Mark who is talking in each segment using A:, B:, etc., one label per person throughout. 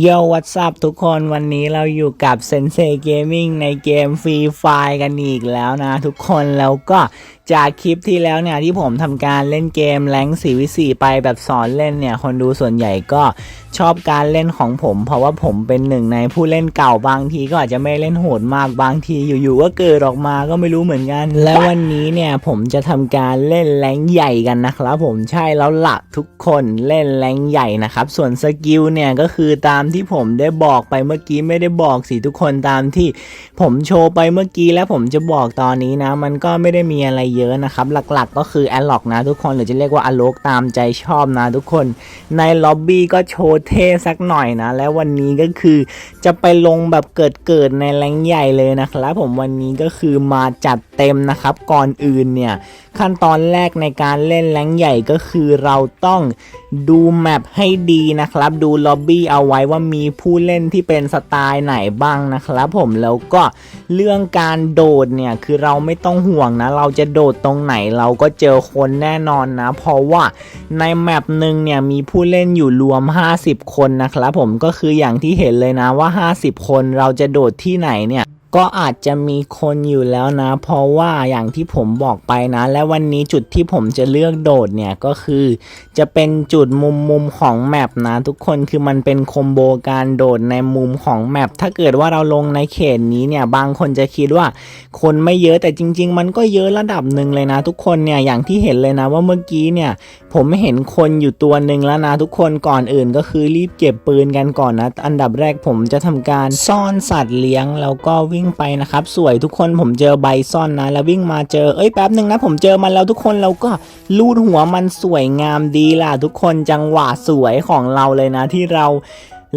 A: โยวัตซับทุกคนวันนี้เราอยู่กับเซนเซเกมมิ่งในเกมฟรีไฟกันอีกแล้วนะทุกคนแล้วก็ จากคลิปที่แล้วเนี่ยที่ผมทำการเล่นเกมแรง4วิ4ไปแบบสอนเล่นเนี่ยคนดูส่วนใหญ่ก็ชอบการเล่นของผม เพราะว่าผมเป็นหนึ่งในผู้เล่นเก่าบางทีก็อาจจะไม่เล่นโหดมากบางทีอยู่ๆก็เกิดออกมาก็ไม่รู้เหมือนกัน และวันนี้เนี่ยผมจะทำการเล่นแรงใหญ่กันนะครับผมใช่แล้วหละทุกคนเล่นแรงใหญ่นะครับส่วนสกิลเนี่ยก็คือตามที่ผมได้บอกไปเมื่อกี้ไม่ได้บอกสิทุกคนตามที่ผมโชว์ไปเมื่อกี้แล้วผมจะบอกตอนนี้นะ มันก็ไม่ได้มีอะไรเยอะนะครับ หลักๆก็คือแอลล็อกนะทุกคนหรือจะเรียกว่าอโลกตามใจชอบนะทุกคน ในล็อบบี้ก็โชว์เท่สักหน่อยนะ และววันนี้ก็คือจะไปลงแบบเกิดเกิดๆในแรงใหญ่เลยนะครับผมวันนี้ก็คือมาจัดเต็มนะครับ ก่อนอื่นเนี่ยขั้นตอนแรกในการเล่นแรงใหญ่ก็คือเราต้องดูแมปให้ดีนะครับ ดูล็อบบี้เอาไว้ว่ามีผู้เล่นที่เป็นสไตล์ไหนบ้างนะครับผมแล้วก็เรื่องการโดดเนี่ยคือเราไม่ต้องห่วงนะ เราจะโดดตรงไหนเราก็เจอคนแน่นอนนะ เพราะว่าในแมปหนึ่งเนี่ยมีผู้เล่นอยู่รวม 50 คนนะครับผมก็คืออย่างที่เห็นเลยนะว่า 50 คนเราจะโดดที่ไหนเนี่ย ก็อาจจะมีคนอยู่แล้วนะ เพราะว่าอย่างที่ผมบอกไปนะ และวันนี้จุดที่ผมจะเลือกโดดเนี่ยก็คือ จะเป็นจุดมุมมุมของแมปนะ ทุกคนคือมันเป็นคอมโบการโดดในมุมของแมปถ้าเกิดว่าเราลงในเขตนี้เนี่ยบางคนจะคิดว่า คนไม่เยอะแต่จริง ๆ มันก็เยอะระดับหนึ่งเลยนะ ทุกคนเนี่ยอย่างที่เห็นเลยนะว่าเมื่อกี้เนี่ย ผมเห็นคนอยู่ตัวหนึ่งแล้วนะ ทุกคนก่อนอื่นก็คือรีบเก็บปืนกันก่อนนะ อันดับแรกผมจะทำการซ่อนสัตว์เลี้ยงแล้วก็วิ่งไปนะครับสวยทุกคนผมเจอใบซ่อนนะ แล้ววิ่งมาเจอเอ้ยแป๊บหนึ่งนะผมเจอมันแล้วทุกคนเราก็ลูดหัวมันสวยงามดีล่ะทุกคนจังหวะสวยของเราเลยนะที่เรา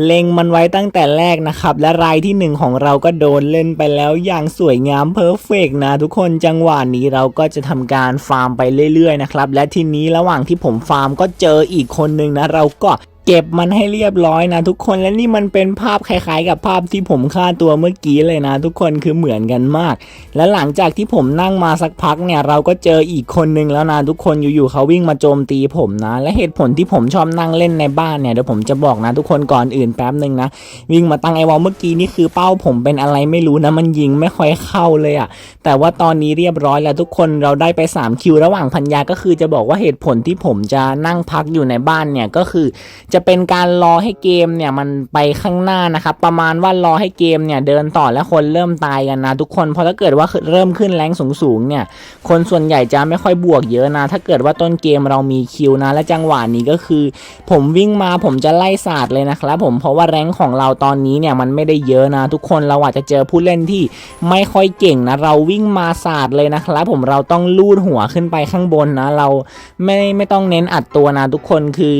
A: เล็งมันไว้ตั้งแต่แรกนะครับ และรายที่หนึ่งของเราก็โดนเล่นไปแล้วอย่างสวยงามเพอร์เฟกนะ ทุกคนจังหวะนี้เราก็จะทำการฟาร์มไปเรื่อยๆนะครับ และทีนี้ระหว่างที่ผมฟาร์มก็เจออีกคนหนึ่งนะ เราก็ เก็บมันให้เรียบร้อยนะทุกคนและนี่มันเป็นภาพคล้ายๆ กับภาพที่ผมฆ่าตัวเมื่อกี้เลยนะ ทุกคนคือเหมือนกันมาก และหลังจากที่ผมนั่งมาสักพักเนี่ยเราก็เจออีกคนนึงแล้วนะทุกคนอยู่ๆเขาวิ่งมาโจมตีผมนะ และเหตุผลที่ผมชอบนั่งเล่นในบ้านเนี่ยเดี๋ยวผมจะบอกนะทุกคนก่อนอื่นแป๊บหนึ่งนะ วิ่งมาตั้งไอวอลเมื่อกี้นี่คือเป้าผมเป็นอะไรไม่รู้นะมันยิงไม่ค่อยเข้าเลยอะ่ะแต่ว่าตอนนี้เรียบร้อยแล้วทุกคนเราได้ไป3คิวระหว่างพันยาก็คือจะบอกว่าเหตุผลที่ผมจะนั่งพักอยู่ในบ้านเนี่ยก็คือจะเป็นการรอให้เกมเนี่ยมันไปข้างหน้านะครับประมาณว่ารอให้เกมเนี่ยเดินต่อแล้วคนเริ่มตายกันนะทุกคนเพราะถ้าเกิดว่าเริ่มขึ้นแรงสูงๆเนี่ยคนส่วนใหญ่จะไม่ค่อยบวกเยอะนะ ถ้าเกิดว่าต้นเกมเรามีคิวนะ และจังหวะนี้ก็คือ ผมวิ่งมาผมจะไล่ศาสตร์เลยนะครับผมเพราะว่าแรงของเราตอนนี้เนี่ยมันไม่ได้เยอะนะ ทุกคนเราอาจจะเจอผู้เล่นที่ไม่ค่อยเก่งนะ เราวิ่งมาศาสตร์เลยนะครับผมเราต้องลูดหัวขึ้นไปข้างบนนะ เราไม่ไม่ต้องเน้นอัดตัวนะทุกคนคือ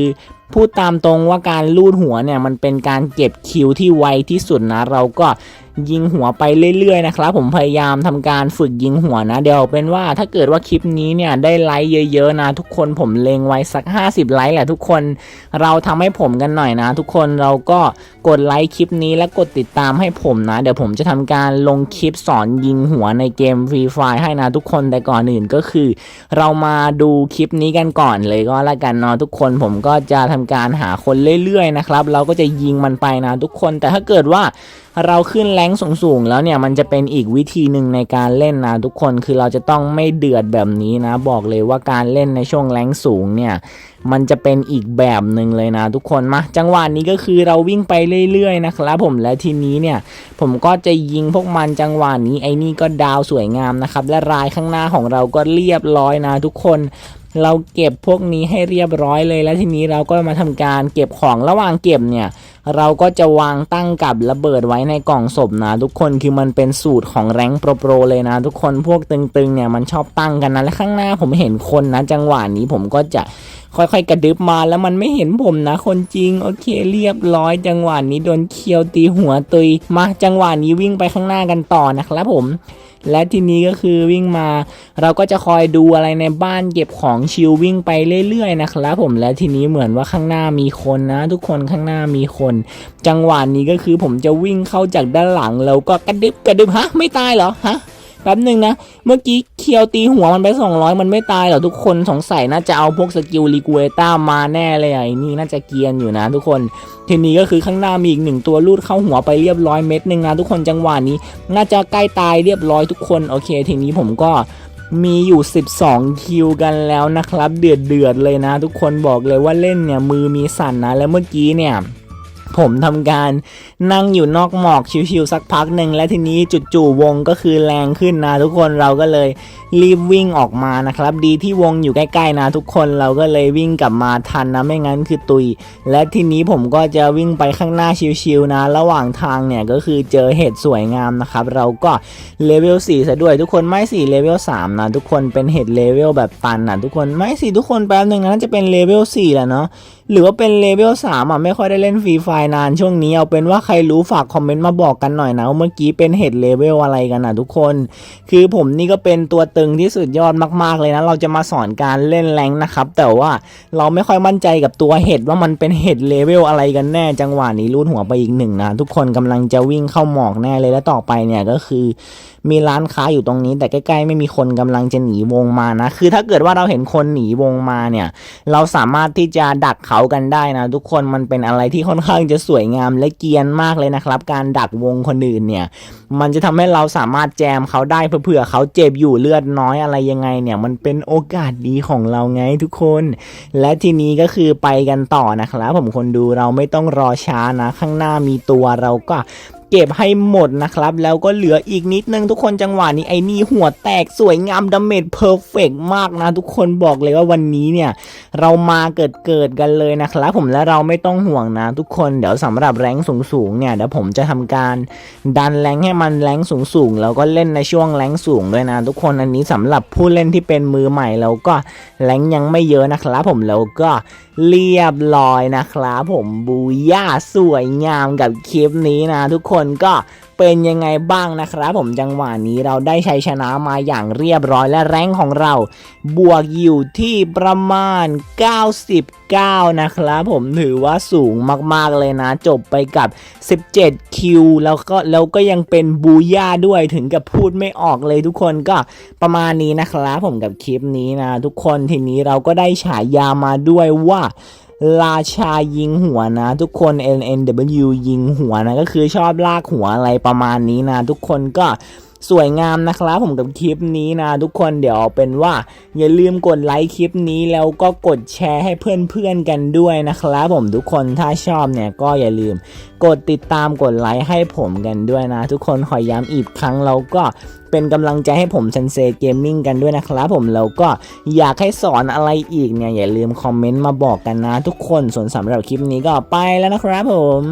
A: พูดตามตรงว่าการลูดหัวเนี่ยมันเป็นการเก็บคิวที่ไวที่สุดนะ เราก็ ยิงหัวไปเรื่อยๆนะครับผมพยายามทำการฝึกยิงหัวนะเดี๋ยวเป็นว่าถ้าเกิดว่าคลิปนี้เนี่ยได้ไลค์เยอะๆนะทุกคนผมเลงไว้สัก 50 ไลค์แหละทุกคนเราทำให้ผมกันหน่อยนะ ทุกคนเราก็กดไลค์คลิปนี้และกดติดตามให้ผมนะ เดี๋ยวผมจะทำการลงคลิปสอนยิงหัวในเกมฟรีไฟให้นะทุกคนแต่ก่อนอื่นก็คือ เรามาดูคลิปนี้กันก่อนเลยก็แล้วกันเนาะทุกคนผมก็จะทำการหาคนเรื่อยๆนะครับเราก็จะยิงมันไปนะทุกคนแต่ถ้าเกิดว่า เราขึ้นแรงสูงๆแล้วเนี่ยมันจะเป็นอีกวิธีหนึ่งในการเล่นนะทุกคนคือเราจะต้องไม่เดือดแบบนี้นะ บอกเลยว่าการเล่นในช่วงแรงสูงเนี่ยมันจะเป็นอีกแบบหนึ่งเลยนะทุกคนมาจังหวะนี้ก็คือเราวิ่งไปเรื่อยๆนะครับผมและทีนี้เนี่ยผมก็จะยิงพวกมันจังหวะนี้ไอ้นี่ก็ดาวสวยงามนะครับและรายข้างหน้าของเราก็เรียบร้อยนะทุกคน เราเก็บพวกนี้ให้เรียบร้อยเลย แล้วทีนี้เราก็มาทำการเก็บของระหว่างเก็บเนี่ย เราก็จะวางตั้งกับระเบิดไว้ในกล่องศพนะ ทุกคนคือมันเป็นสูตรของแรงโปรโปรเลยนะ ทุกคนพวกตึงๆเนี่ยมันชอบตั้งกันนะและข้างหน้าผมเห็นคนนะ จังหวะนี้ผมก็จะค่อยๆ กระดึบมาแล้วมันไม่เห็นผมนะ คนจริงโอเคเรียบร้อย จังหวะนี้โดนเคียวตีหัวตุยมาจังหวะนี้วิ่งไปข้างหน้ากันต่อนะครับผม และทีนี้ก็คือวิ่งมา เราก็จะคอยดูอะไรในบ้านเก็บของชิลวิ่งไปเรื่อยๆนะครับผมและทีนี้เหมือนว่าข้างหน้ามีคนนะ ทุกคนข้างหน้ามีคน จังหวะนี้ก็คือผมจะวิ่งเข้าจากด้านหลังแล้วก็กระดึบกระดึบฮะไม่ตายเหรอฮะ แป๊บหนึ่งนะ เมื่อกี้เคียวตีหัวมันไป 200 มันไม่ตายเหรอทุกคนสงสัยน่าจะเอาพวกสกิลลิกูเอต้ามาแน่เลยอะไอ้นี่น่าจะเกียนอยู่นะทุกคน ทีนี้ก็คือข้างหน้ามีอีกหนึ่งตัวลูดเข้าหัวไปเรียบร้อยเม็ดหนึ่งนะทุกคนจังหวะนี้ น่าจะใกล้ตายเรียบร้อยทุกคนโอเค ทีนี้ผมก็มีอยู่ 12 คิวกันแล้วนะครับ เดือดเดือดเลยนะ ทุกคนบอกเลยว่าเล่นเนี่ยมือมีสั่นนะแล้วเมื่อกี้เนี่ย ผมทำการนั่งอยู่นอกหมอกชิวๆสักพักหนึ่งและทีนี้จู่ๆวงก็คือแรงขึ้นนะทุกคนเราก็เลยรีบวิ่งออกมานะครับ ดีที่วงอยู่ใกล้ๆนะทุกคนเราก็เลยวิ่งกลับมาทันนะไม่งั้นคือตุย และทีนี้ผมก็จะวิ่งไปข้างหน้าชิวๆนะ ระหว่างทางเนี่ยก็คือเจอเห็ดสวยงามนะครับ เราก็เลเวล4ซะด้วยทุกคนไม่สี่เลเวล3นะทุกคนเป็นเห็ดเลเวลแบบตันนะทุกคนไม่สิทุกคนแป๊บหนึ่งนะน่าจะเป็นเลเวล4แหละเนาะหรือว่าเป็นเลเวล3อะไม่ค่อยได้เล่นฟรีไฟนานช่วงนี้เอาเป็นว่าใครรู้ฝากคอมเมนต์มาบอกกันหน่อยนะว่าเมื่อกี้เป็นเห็ดเลเวลอะไรกันนะทุกคน คือผมนี่ก็เป็นตัวตึงที่สุดยอดมากๆเลยนะ เราจะมาสอนการเล่นแรงนะครับ แต่ว่าเราไม่ค่อยมั่นใจกับตัวเห็ดว่ามันเป็นเห็ดเลเวลอะไรกันแน่จังหวะนี้รูดหัวไปอีกหนึ่งนะทุกคนกำลังจะวิ่งเข้าหมอกแน่เลยและต่อไปเนี่ยก็คือมีร้านค้าอยู่ตรงนี้ แต่ใกล้ๆไม่มีคนกำลังจะหนีวงมานะ คือถ้าเกิดว่าเราเห็นคนหนีวงมาเนี่ย เราสามารถที่จะดักเขากันได้นะทุกคนมันเป็นอะไรที่ค่อนข้างจะสวยงามและเกียนมากเลยนะครับ การดักวงคนอื่นเนี่ย มันจะทำให้เราสามารถแจมเขาได้เผื่อเขาเจ็บอยู่เลือดน้อยอะไรยังไงเนี่ยมันเป็นโอกาสดีของเราไงทุกคน และทีนี้ก็คือไปกันต่อนะครับผมคนดูเราไม่ต้องรอช้านะ ข้างหน้ามีตัวเราก็ ก็บให้หมดนะครับ แล้วก็เหลืออีกนิดนึงทุกคนจังหวะนี้ไอ้นี่หัวแตกสวยงามดาเมจเพอร์เฟกมากนะทุกคนบอกเลยว่าวันนี้เนี่ย เรามาเกิดเกิดกันเลยนะครับ ผมและเราไม่ต้องห่วงนะ ทุกคนเดี๋ยวสำหรับแรงสูงสูงๆเนี่ยเดี๋ยวผมจะทำการดันแรงให้มันแรงสูงสูงๆแล้วก็เล่นในช่วงแรงสูงด้วยนะ ทุกคนอันนี้สำหรับผู้เล่นที่เป็นมือใหม่แล้วก็แรงยังไม่เยอะนะครับ ผมแล้วก็เรียบร้อยนะครับผมบูย่าสวยงามกับคลิปนี้นะ ทุกคนก็เป็นยังไงบ้างนะครับ ผมจังหวะนี้เราได้ชัยชนะมาอย่างเรียบร้อยและแรงของเรา บวกอยู่ที่ประมาณ 99 นะครับผมถือว่าสูงมากๆเลยนะ จบไปกับ 17 คิว แล้วก็แล้วก็ยังเป็นบูย่าด้วยถึงกับพูดไม่ออกเลยทุกคนก็ประมาณนี้นะครับผมกับคลิปนี้นะ ทุกคนทีนี้เราก็ได้ฉายามาด้วยว่า ราชายิงหัวนะ ทุกคน NNW ยิงหัวนะ ก็คือชอบลากหัวอะไรประมาณนี้นะ ทุกคนก็ สวยงามนะครับผมกับคลิปนี้นะ ทุกคนเดี๋ยวเป็นว่า อย่าลืมกดไลค์คลิปนี้แล้วก็กดแชร์ให้เพื่อนๆกันด้วยนะครับผมทุกคนถ้าชอบเนี่ยก็อย่าลืม กดติดตามกดไลค์ให้ผมกันด้วยนะ ทุกคนขอย้ำอีกครั้งแล้วก็เป็นกำลังใจให้ผมเซนเซเกมมิ่งกันด้วยนะครับผมแล้วก็อยากให้สอนอะไรอีกเนี่ยอย่าลืมคอมเมนต์มาบอกกันนะ ทุกคนส่วนสำหรับคลิปนี้ก็ไปแล้วนะครับผม